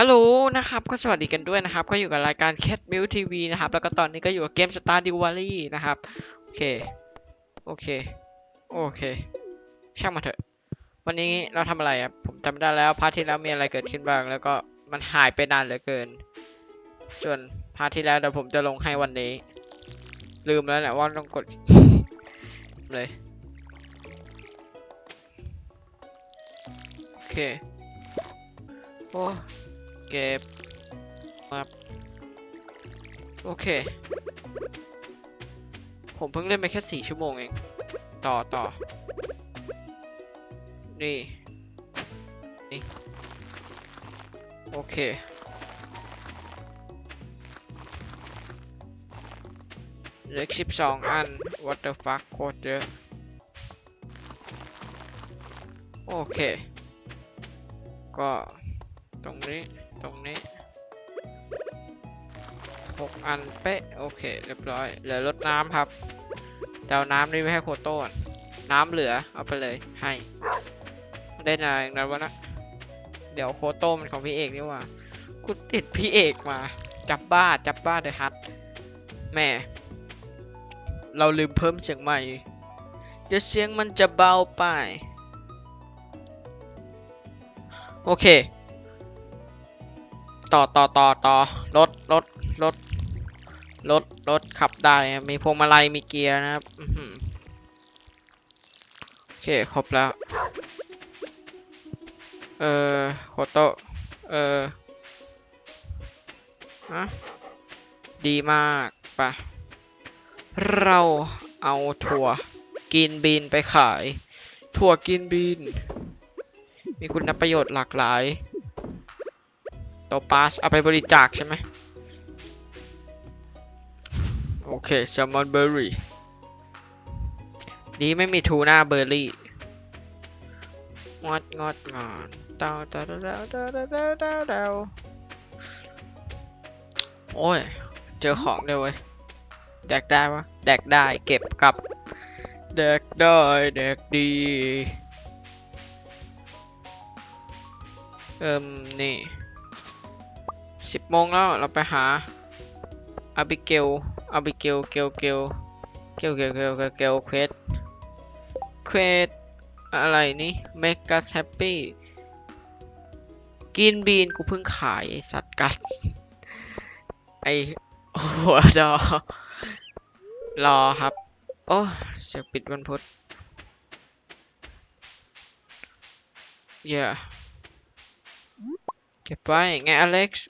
ฮัลโหลนะครับก็สวัสดีกันด้วยนะครับ ก็อยู่กับรายการ Cat m i l TV นะครับ แล้วก็ตอนนี้ก็อยู่กับเกม Star d i w a l y นะครับ โอเค โอเค โอเค ช่างมาเถอะ วันนี้เราทำอะไรอะ ผมจำไม่ได้แล้วพาร์ทที่แล้วมีอะไรเกิดขึ้นบ้าง แล้วก็มันหายไปนานเหลือเกิน ส่วนพาร์ทที่แล้วเดี๋ยวผมจะลงให้วันนี้ ลืมแล้วแหละว่าต้องกด เลย โอเค โอ้ เก็บครับโอเค ผมเพิ่งเล่นไปแค่สี่ชั่วโมงเอง ต่อต่อ นี่ นี่ โอเค เลือสิบสองอัน what the fuck โคตรเยอะ โอเค ก็ตรงนี้ ตรงนี้หกอันเป๊ะ โอเค เรียบร้อย เหลือรดน้ำครับแต่เอาน้ำนี่ไม่ให้โคโต้ก่อนน้ำเหลือ เอาไปเลย ให้ ได้นายนั้นวะนะ เดี๋ยวโคโต้มันของพี่เอกนี่ว่ากูติดพี่เอกมา จับบ้า จับบ้าเลยฮัทแม่ เราลืมเพิ่มเสียงใหม่เดี๋ยวเสียงมันจะเบาไป โอเค ต่อต่อต่อต่อรถรถรถรถรถขับได้มีพวงมาลัยมีเกียร์นะครับโอเคครบแล้ว เออโคโตเออฮะดีมากปะเราเอาถั่วกินบีนไปขาย ถั่วกินบีนมีคุณประโยชน์หลากหลาย ตัวปาสเอาไปบริจาคใช่ไหมโอเคแซลมอนเบอร์รี่นี้ไม่มีทูน่าเบอร์รี่งดงดงอนเตาเตาเตาเตาเตาเตาเตาโอ้ย เจอของเดียเว้ยแดกได้ปะแดกได้เก็บกับแดกได้แดกดีเอิ่มนี่ สิบโมงแล้วเราไปหาอาบิเกลอาบิเกลเกลเกลเกลเกลเกลเกลเควสเควสอะไรนี่เมกัสแฮปปี้กินบีนกูเพิ่งขายสัตว์กัด ไอหัวดอ รอครับ โอ้เสียปิดวันพุธเย่เก็บไว้ไงอเล็กซ์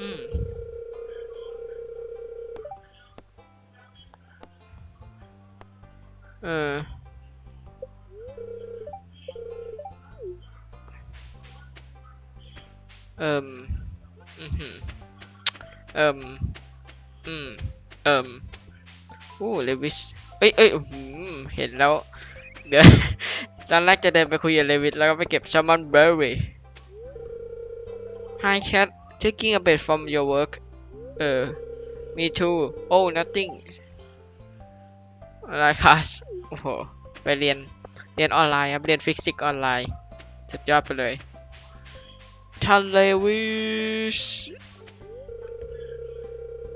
อืมเออ เอิมอือหือเอิมอืม เอิมโอ้เลวิส เอ้ยเอ้ยเห็นแล้ว เดี๋ยว ตอนแรกจะเดินไปคุยกับเลวิสแล้วก็ไปเก็บ salmon berry Hi cat taking a bit from your work เออ me too oh nothing อะไรคะโอ้โห ไปเรียน เรียนออนไลน์ครับ เรียนฟิสิกส์ออนไลน์ สุดยอดไปเลยทันเลวิส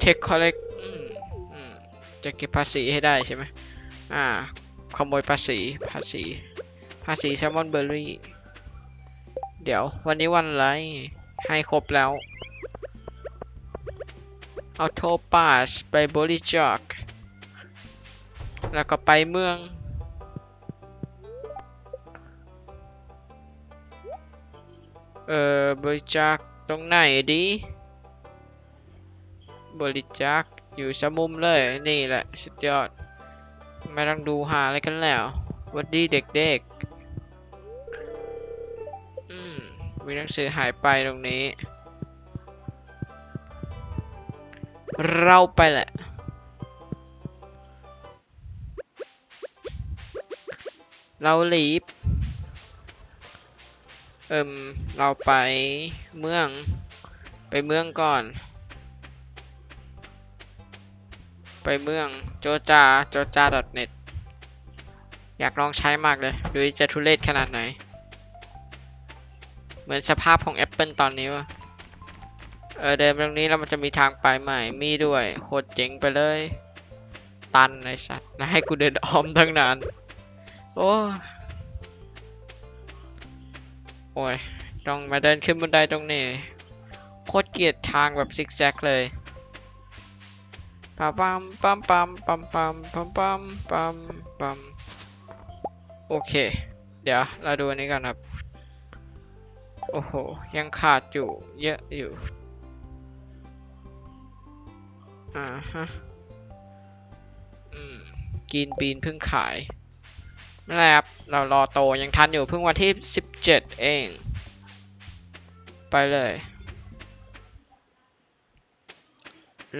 take collect อืมอืมจะเก็บภาษีให้ได้ใช่ไหมอ่า ขโมยภาษี ภาษี ภาษีแซลมอนเบอร์รี่ เดี๋ยว วันนี้วันอะไร ให้ครบแล้ว เอาโทปาสไปบริจาคแล้วก็ไปเมือง เอ่อบริจาคตรงไหนดี บริจาคอยู่สมุมเลยนี่แหละสุดยอด ไม่ต้องดูหาอะไรกันแล้ววัดดีเด็กๆ อืมมีหนังสือหายไปตรงนี้ เราไปแหละ เราลีบเอิมเราไปเมือง ไปเมืองก่อน ไปเมืองโจจาโจจา .net อยากลองใช้มากเลยดูจะทุเรศขนาดไหน เหมือนสภาพของแอปเปิลตอนนี้วะ เออเดินตรงนี้แล้วมันจะมีทางไปใหม่มีด้วยโคตรเจ๋งไปเลย ตันไอ้สัตว์แล้วให้กูเดินอ้อมทั้งนานโอ้โอ้ยต้องมาเดินขึ้นบันไดตรงนี้โคตรเกลียดทางแบบซิกแซกเลยปั๊มปั๊มปั๊มปั๊มปั๊มปั๊มปั๊มปั๊มปั๊มปั๊มโอเค เดี๋ยวเราดูอันนี้กันครับ โอ้โห ยังขาดอยู่เยอะอยู่ อ่าฮะ อืมกินปีนเพิ่งขายไม่เป็นไรครับ เรารอโตยังทันอยู่เพิ่งวันที่17เอง ไปเลย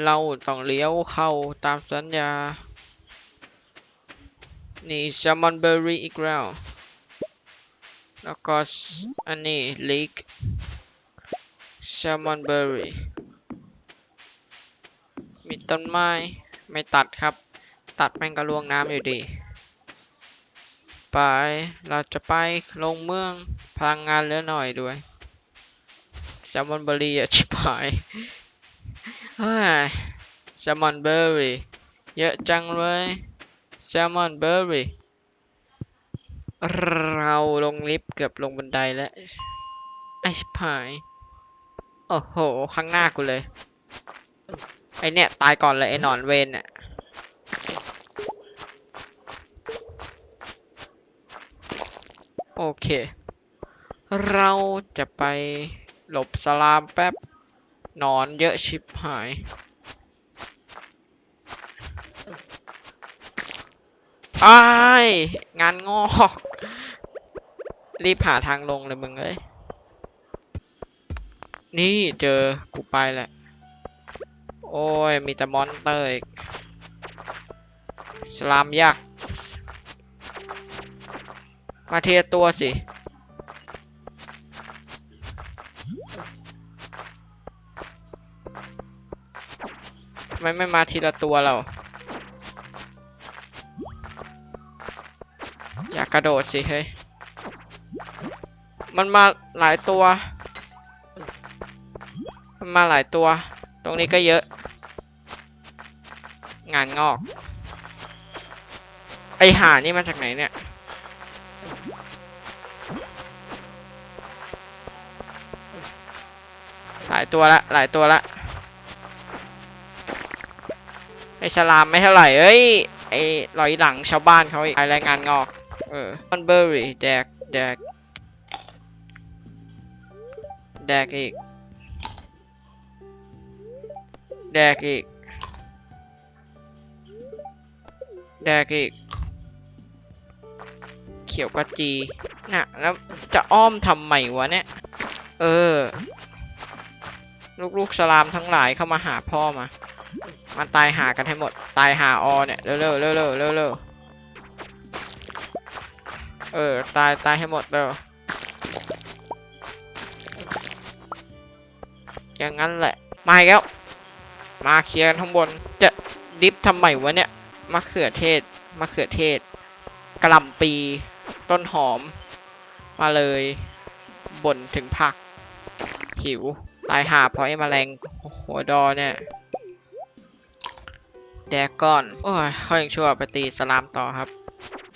เราต้องเลี้ยวเข้าตามสัญญา นี่แซลมอนเบอร์รี่อีกแล้ว แล้วก็สอันนี้ลีกแซลมอนเบอร์รี่ มีต้นไม้ไม่ตัดครับ ตัดแม่งก็ลวงน้ำอยู่ดี ไปเราจะไปลงเมืองพลังงานเหลือหน่อยด้วยแซลมอนเบอร์รี่อะชิบหายเฮ้ยแซลมอนเบอร์รี่เยอะจังเลยแซลมอนเบอร์รี่เราลงลิฟต์เกือบลงบันไดแล้วไอชิบหาย โอ้โห ข้างหน้ากูเลย ไอเนี่ย ตายก่อนเลยไอหนอนเวนน่ะโอเค เราจะไปหลบสลามแป๊บหนอนเยอะชิบหายอายงานงอก รีบหาทางลงเลยมึงเอ้ยนี่เจอกูไปแหละ โอ้ย มีแต่มอนเตอร์อีกสลามยักษ์มาเทียตัวสิ ทำไมไม่มาทีละตัวเรา อยากกระโดดสิเฮ้ย มันมาหลายตัว มันมาหลายตัว ตรงนี้ก็เยอะ งานงอก ไอหานี่มาจากไหนเนี่ย หลายตัวละ หลายตัวละ ไอฉลามไม่เท่าไหร่ เอ้ย ไอลอยหลังชาวบ้านเขาไอแรายงานงอก เออมันเบอร์รี่แดก แดก แดกอีก แดกอีก แดกอีก เขียวกะจีน่ะ แล้วจะอ้อมทำไมวะเนี่ย เออ ลูกๆสลามทั้งหลายเข้ามาหาพ่อมา มันตายหากันให้หมด ตายหาออเนี่ย เร็วๆเร็วๆเร็วๆเร็วๆเออ ตายตายให้หมดเร็วอย่างนั้นแหละ มาแล้ว มาเคลียร์กันข้างบน จะดิฟทำไมวะเนี่ย มะเขือเทศมะเขือเทศกระหล่ำปี ต้นหอม มาเลยบ่นถึงผัก หิว ตายหาเพราะไอ้แมลงหัวดอเนี่ย แดกก่อน โอ้ยเขายังชั่วไปตีสลามต่อครับ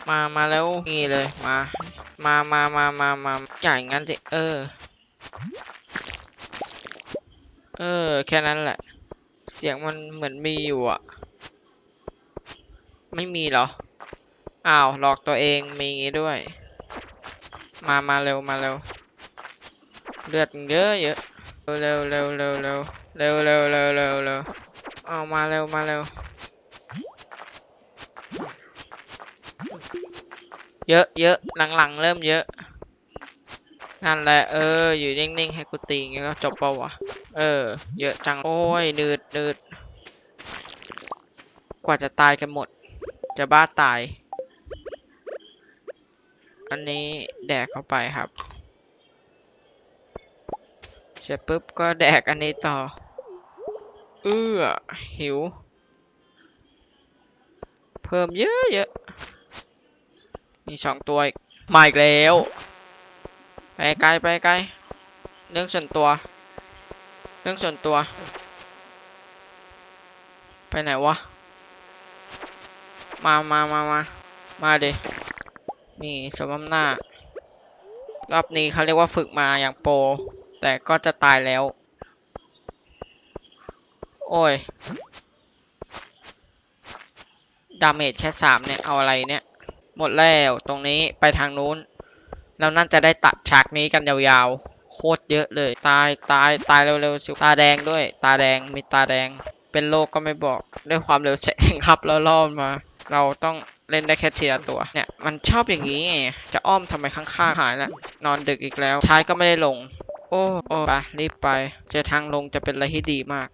มามาแล้วนี่เลยมา มามามามามาอย่างงั้นสิเออ เออ แค่นั้นแหละ เสียงมันเหมือนมีอยู่อะ ไม่มีเหรอ อ้าว หลอกตัวเอง มีงี้ด้วย มา มาเร็ว มาเร็ว เลือดเยอะเยอะ เร็วเร็วเร็วเร็วเร็วเร็วเร็วเร็วเร็วเอามาเร็ว มาเร็ว เยอะเยอะหลังๆ เริ่มเยอะ นั่นแหละ เออ อยู่นิ่งๆ ให้กูตีงี้ก็จบเปล่าวะ เออ เยอะจัง โอ้ยนืดนืดกว่าจะตายกันหมด จะบ้าตาย อันนี้แดกเข้าไปครับ เสร็จปุ๊บก็แดกอันนี้ต่อ เอื้อ หิว เพิ่มเยอะเยอะ มีสองตัวอีกมาอีกแล้ว ไปไกลไปไกลเรื่องส่วนตัวเรื่องส่วนตัว ไปไหนวะ มามามามามาดินี่สมน้ำหน้า รอบนี้เขาเรียกว่าฝึกมาอย่างโปร แต่ก็จะตายแล้ว โอ้ย ดาเมจแค่สามเนี่ย เอาอะไรเนี่ย หมดแล้วตรงนี้ไปทางนู้น แล้วนั่นจะได้ตัดฉากนี้กันยาวๆ โคตรเยอะเลย ตายตายตายเร็วๆสิตาแดงด้วย ตาแดงมีตาแดง เป็นโรคก็ไม่บอกด้วยความเร็วแสงครับแล้วล่อมา เราต้องเล่นได้แค่ทีละตัว เนี่ย มันชอบอย่างนี้ จะอ้อมทำไมข้างๆหายแล้ว นอนดึกอีกแล้ว ท้ายก็ไม่ได้ลง โอ้โอ้ไปรีบไป เจอทางลงจะเป็นอะไรที่ดีมาก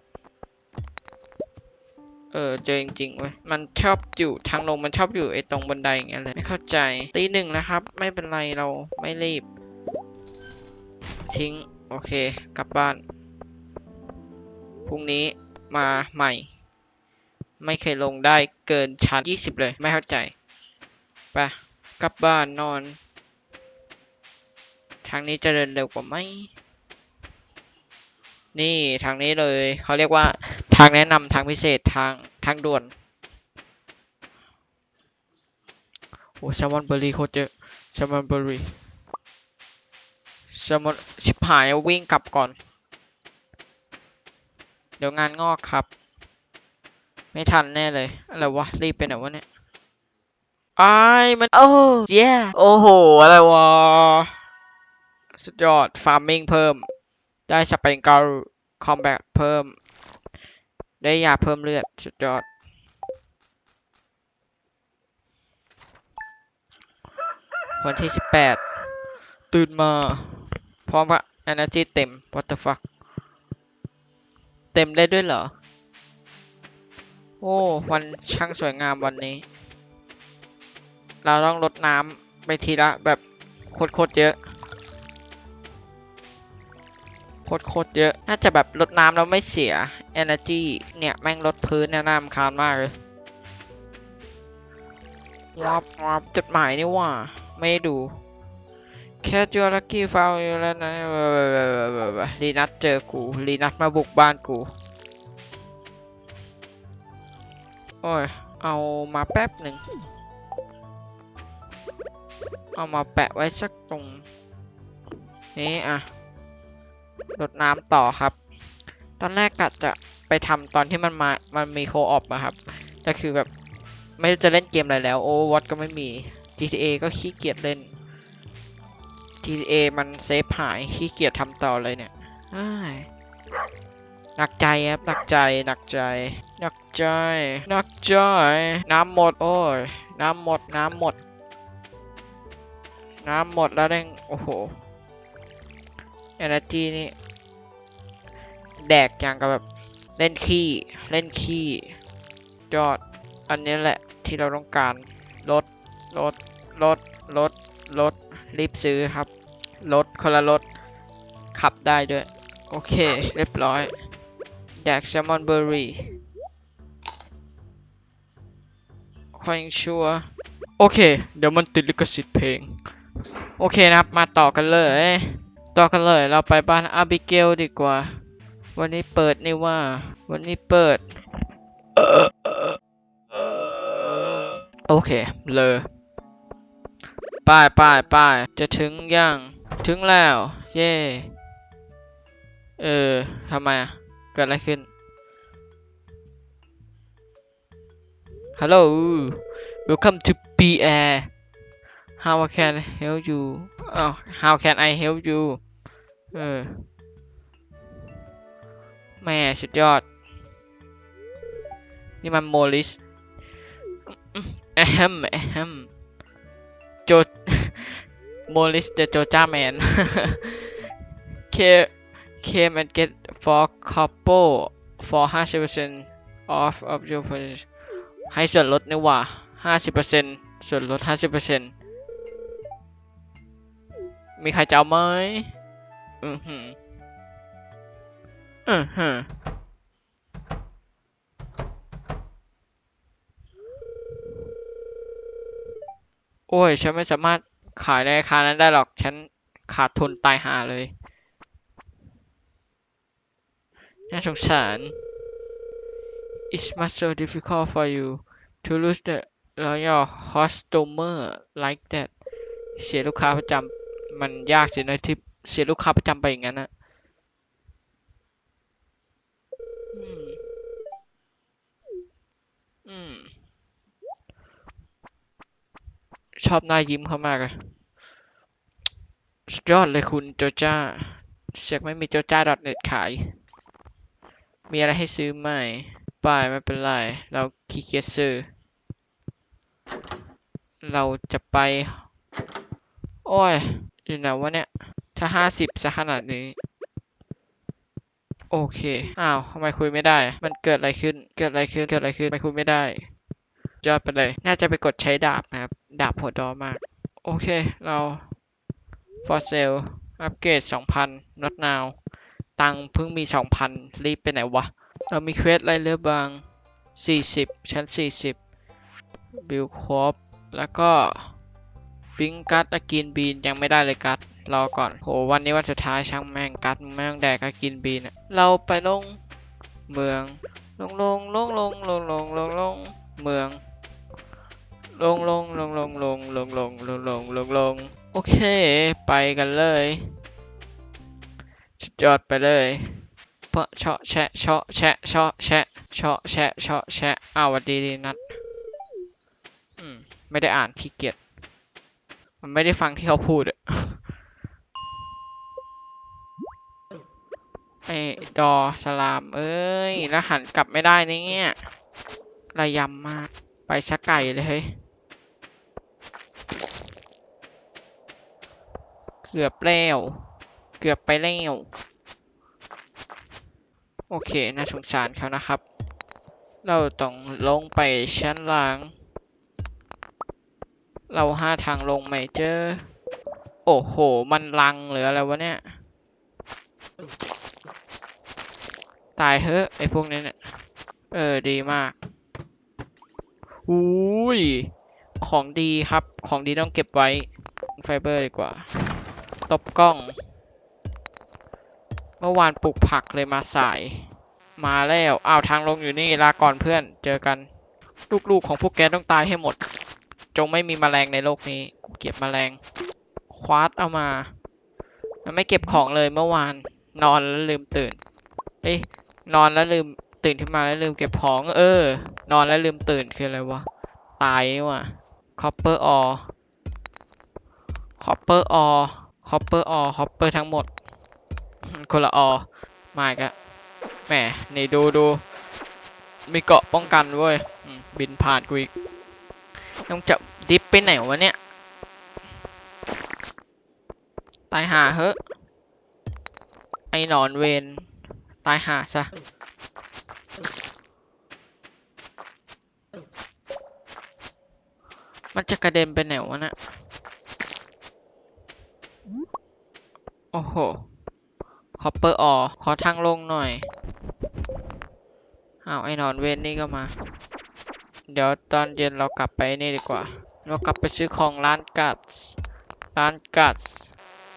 เออ เจอจริงๆเว้ย มันชอบอยู่ทางลงมันชอบอยู่ไอ้ตรงบันไดอย่างเงี้ยเลย ไม่เข้าใจ ตีหนึ่งนะครับ ไม่เป็นไรเราไม่รีบ ทิ้ง โอเค กลับบ้าน พรุ่งนี้มาใหม่ ไม่เคยลงได้เกินชั้น 20 เลย ไม่เข้าใจไปกลับบ้านนอน ทางนี้จะเดินเร็วกว่าไหม นี่ทางนี้เลย เขาเรียกว่า ทางแนะนำทางพิเศษทางทางด่วน โอ้แซลมอนเบอร์รี่โคตรเยอะแซลมอนเบอร์รี่แซลมอนชิบหายวิ่งกลับก่อน เดี๋ยวงานงอกครับ ไม่ทันแน่เลย อะไรวะ รีบไปไหนวะเนี่ยไอ้ายมัน โอ้เย้โอ้โห อะไรวะ สุดยอด ฟาร์มิงเพิ่ม ได้สเปนเกลคอมแบทเพิ่ม ได้ยาเพิ่มเลือด สุดยอด วันที่18ตื่นมา พร้อมกับ energy เต็ม what the fuck เต็มได้ด้วยเหรอ โอ้วันช่างสวยงามวันนี้ เราต้องลดน้ำไปทีละแบบโคตรๆเยอะโคตรๆเยอะ น่าจะแบบลดน้ำแล้วไม่เสีย energy เนี่ยแม่งลดพื้นเนี่ยน่ารำคาญมากเลยวับวับจดหมายนี่ว่า ไม่ดูแค่จูลักกี้ฟาวอยู่แล้วนะลีนัทเจอกูลีนัทมาบุกบ้านกู โอ้ย เอามาแป๊บหนึ่ง เอามาแปะไว้สักตรง นี้อะรดน้ำต่อครับ ตอนแรกกะจะไปทำตอนที่มันมา มันมีโคออปอะครับแต่คือแบบไม่จะเล่นเกมอะไรแล้ว โอวัตก็ไม่มี GTA ก็ขี้เกียจเล่น GTA มันเซฟหายขี้เกียจทำต่อเลยเนี่ยเอ้ย หนักใจครับหนักใจหนักใจหนักใจหนักใจ น้ำหมดโอ้ยน้ำหมดน้ำหมด น้ำหมดแล้วเด้งโอ้โห energy นี่แดกอย่างกับแบบเล่นขี้เล่นขี้ยอดอันนี้แหละที่เราต้องการลดลดลดลดลดรีบซื้อครับลดคนละลดขับได้ด้วย โอเค เรียบร้อย แดกแซลมอนเบอร์รี่คอยชัวโอเค เดี๋ยวมันติดลิขสิทธิ์เพลง โอเคนะครับ มาต่อกันเลย ต่อกันเลย เราไปบ้านอาบิเกลดีกว่า วันนี้เปิดนี่ว่า วันนี้เปิด โอเค เลยป้ายป้ายป้ายจะถึงยัง ถึงแล้ว เย่ เออทำไมอะ เกิดอะไรขึ้น ฮัลโหล welcome to B Air how can I help you อ้าว how can I help you เออ แม่สุดยอด นี่มันโมลิสแอมแอมโจโมลิสเดโจจ้าแมน เค came and get for couple for 50% off of your purchase ให้ส่วนลดนี่ว่า 50%ส่วนลด 50%มีใครจะเอาไหมอือหืออือหือโอ้ย ฉันไม่สามารถขายในราคานั้นได้หรอก ฉันขาดทุนตายหาเลย น่าสงสาร It's much so difficult for you to lose the loyal customer like that เสียลูกค้าประจำมันยากสียน้อยที่เสียลูกค้าประจำไปอย่างนั้นนะอืม อืม ชอบหน้ายิ้มเขามากเลยสุดยอดเลยคุณโจจ้าเสียกไม่มีโจจ้า .net ขาย มีอะไรให้ซื้อไหมป่ายไม่เป็นไร เราขี้เกียจซื้อ เราจะไป โอ้ย อยู่ไหนวะเนี่ย ถ้าห้าสิบซะขนาดนี้ โอเค อ้าวทำไมคุยไม่ได้ มันเกิดอะไรขึ้น เกิดอะไรขึ้น เกิดอะไรขึ้น ไม่คุยไม่ได้ยอดไปเลย น่าจะไปกดใช้ดาบนะครับ ดาบหัวดอมาก โอเค เรา for sale อัปเกรด2,000 not now ตังเพิ่งมี2,000รีบไปไหนวะ เรามีเควสอะไรเหลือบาง 40 ชั้น 40 บิลครบแล้วก็บิงกัดอากินบีนยังไม่ได้เลยกัดรอก่อนโหวันนี้วันสุดท้ายช่างแม่งกัดมึงไม่งแดกอากินบีนเราไปลงเมืองลงลงลงลงลงลงลงลงเมืองลงลงลงลงลงลงลงลงลงลงโอเค ไปกันเลย ยอดไปเลยเพาะเชาะแชะเชาะแชะเชาะแชะเชาะแชะเชาะแชะอ้าววัดดีดีนัดอืมไม่ได้อ่านขี้เกียจมันไม่ได้ฟังที่เขาพูดอะไอ้ดอสลาม เอ้ยแล้วหันกลับไม่ได้นี่เนี่ยระยำมาก ไปชักไก่เลยเฮ้ยเกือบแล้ว เกือบไปแล้ว โอเค น่าสงสารเขานะครับ เราต้องลงไปชั้นล่าง เราหาทางลงไม่เจอ โอ้โห มันลังหรืออะไรวะเนี่ย ตายเฮ้อะไอพวกนี้เนี่ย เออ ดีมากอุ้ย ของดีครับ ของดีต้องเก็บไว้ ไฟเบอร์ดีกว่า ตบกล้อง เมื่อวานปลูกผักเลยมาสาย มาแล้วอ้าวทางลงอยู่นี่ลาก่อนเพื่อนเจอกัน ลูกๆของพวกแกต้องตายให้หมด จงไม่มีแมลงในโลกนี้กูเก็บแมลงคว้าเอามามันไม่เก็บของเลยเมื่อวาน นอนแล้วลืมตื่นเอ้ยนอนแล้วลืมตื่นขึ้นมาแล้วลืมเก็บของ เออ นอนแล้วลืมตื่นคืออะไรวะตายนี่ว่ะ copper ore copper ore copper ore copper ทั้งหมด คนละออมาอีกอะแหมนี่ดูดูมีเกาะป้องกันเว้ยบินผ่านกูอีกต้องจะดิฟไปไหนวะเนี่ย ตายหาเฮ้ะไอหนอนเวนตายหาซะมันจะกระเด็นไปไหนวะเนะ่ะโอ้โห คอปเปอร์ออขอทางลงหน่อยอ้าวไอ้หนอนเวนนี่ก็มา เดี๋ยวตอนเย็นเรากลับไปนี่ดีกว่า เรากลับไปซื้อของร้านกัดร้านกัด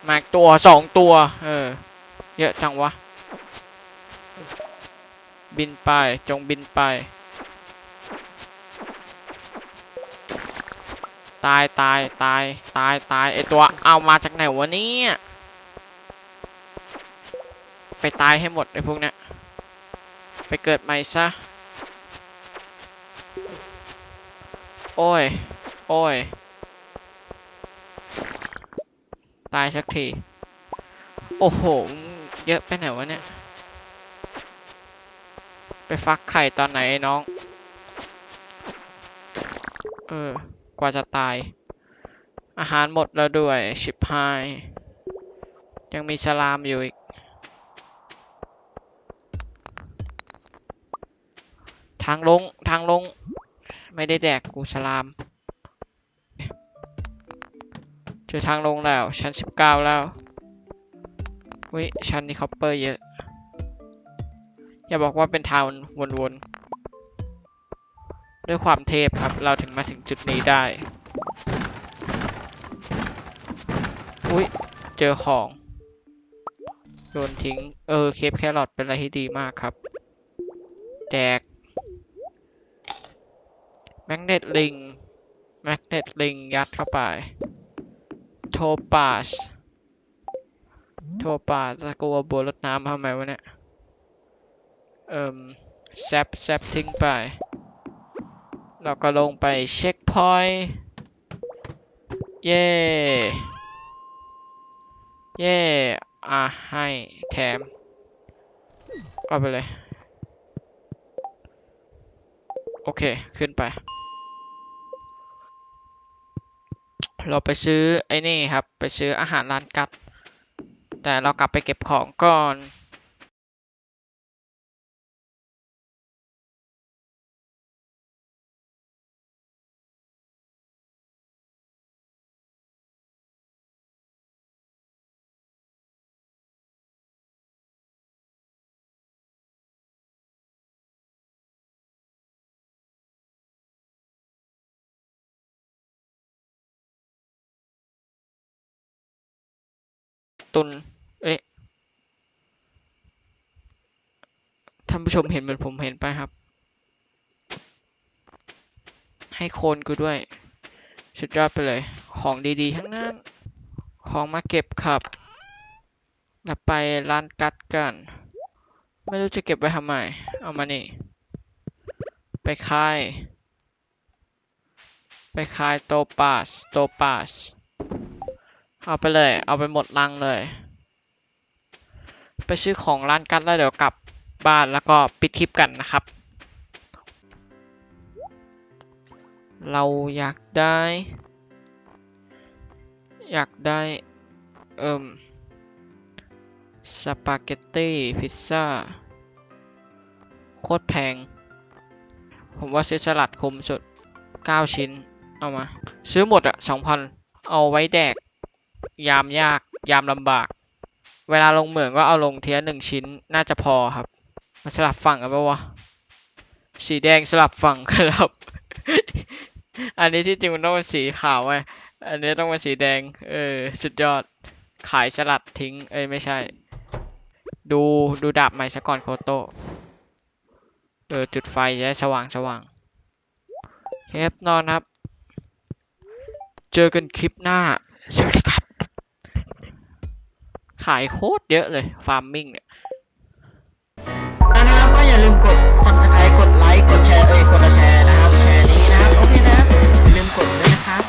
มาอีกตัวสองตัว เออ เยอะจังวะ บินไป จงบินไป ตายตายตายตายตายไอตัวเอามาจากไหนวะเนี่ย ไปตายให้หมดไอ้พวกเนี้ย ไปเกิดใหม่ซะ โอ้ย โอ้ย ตายสักที โอ้โห เยอะไปไหนวะเนี่ย ไปฟักไข่ตอนไหนไอ้น้อง เออ กว่าจะตาย อาหารหมดแล้วด้วย ชิบหาย ยังมีสลามอยู่อีก ทางลง ทางลง ไม่ได้แดกกูสลาม เจอทางลงแล้ว ชั้นสิบเก้าแล้ววิชั้นนี้คอปเปอร์เยอะ อย่าบอกว่าเป็นทางวนๆ ด้วยความเทพครับ เราถึงมาถึงจุดนี้ได้ อุ้ย เจอของ โยนทิ้ง เออ เคปแครอทเป็นอะไรที่ดีมากครับ แดก กเนตลิงแมกเนตลิงยัดเข้าไป โทปาสโทปาสจะกลัวบัวรดน้ำทำไมวะเนี่ย เอิ่มแซปแซปทิ้งไป เราก็ลงไปเช็คพอยต์เย่เย่อะให้แถม เอาไปเลย โอเค ขึ้นไป เราไปซื้อไอ้นี่ครับ ไปซื้ออาหารร้านกัด แต่เรากลับไปเก็บของก่อน ตุนเอ๊ะท่านผู้ชมเห็นเหมือนผมเห็นไปครับ ให้โคนกูด้วย สุดยอดไปเลย ของดีๆ ทั้งนั้น ของมาเก็บครับแล้วไปร้านกัดกัน ไม่รู้จะเก็บไว้ทำไม เอามานี่ ไปคาย ไปคายโตปาส โตปาส เอาไปเลย เอาไปหมดลังเลย ไปซื้อของร้านกัดแล้วเดี๋ยวกลับบ้านแล้วก็ปิดคลิปกันนะครับ เราอยากได้ อยากได้ เอิ่ม สปาเกตตี้พิซซ่า โคตรแพง ผมว่าซื้อสลัดคมสุด 9 ชิ้น เอามา ซื้อหมดอะ2,000 เอาไว้แดก ยามยากยามลำบาก เวลาลงเหมืองก็เอาลงเทียหนึ่งชิ้นน่าจะพอครับ มาสลับฝั่งกันปะวะ สีแดงสลับฝั่งครับ อันนี้ที่จริงมันต้องเป็นสีขาวไว้ยอันนี้ต้องเป็นสีแดง เออ สุดยอด ขายสลัดทิ้ง เอ้ยไม่ใช่ ดูดูดาบใหม่ซะก่อนโคโตเออจุดไฟจะได้สว่างสว่างเคฟนอนครับ เจอกันคลิปหน้า สวัสดีครับ ขายโคตรเยอะเลยฟาร์มมิ่งเนี่ยนะครับก็อย่าลืมกด subscribe กดไลค์ กดแชร์เอ้ยกดแชร์นะครับ แชร์นี้นะครับ โอเคนะครับอย่าลืมกดด้วยนะครับ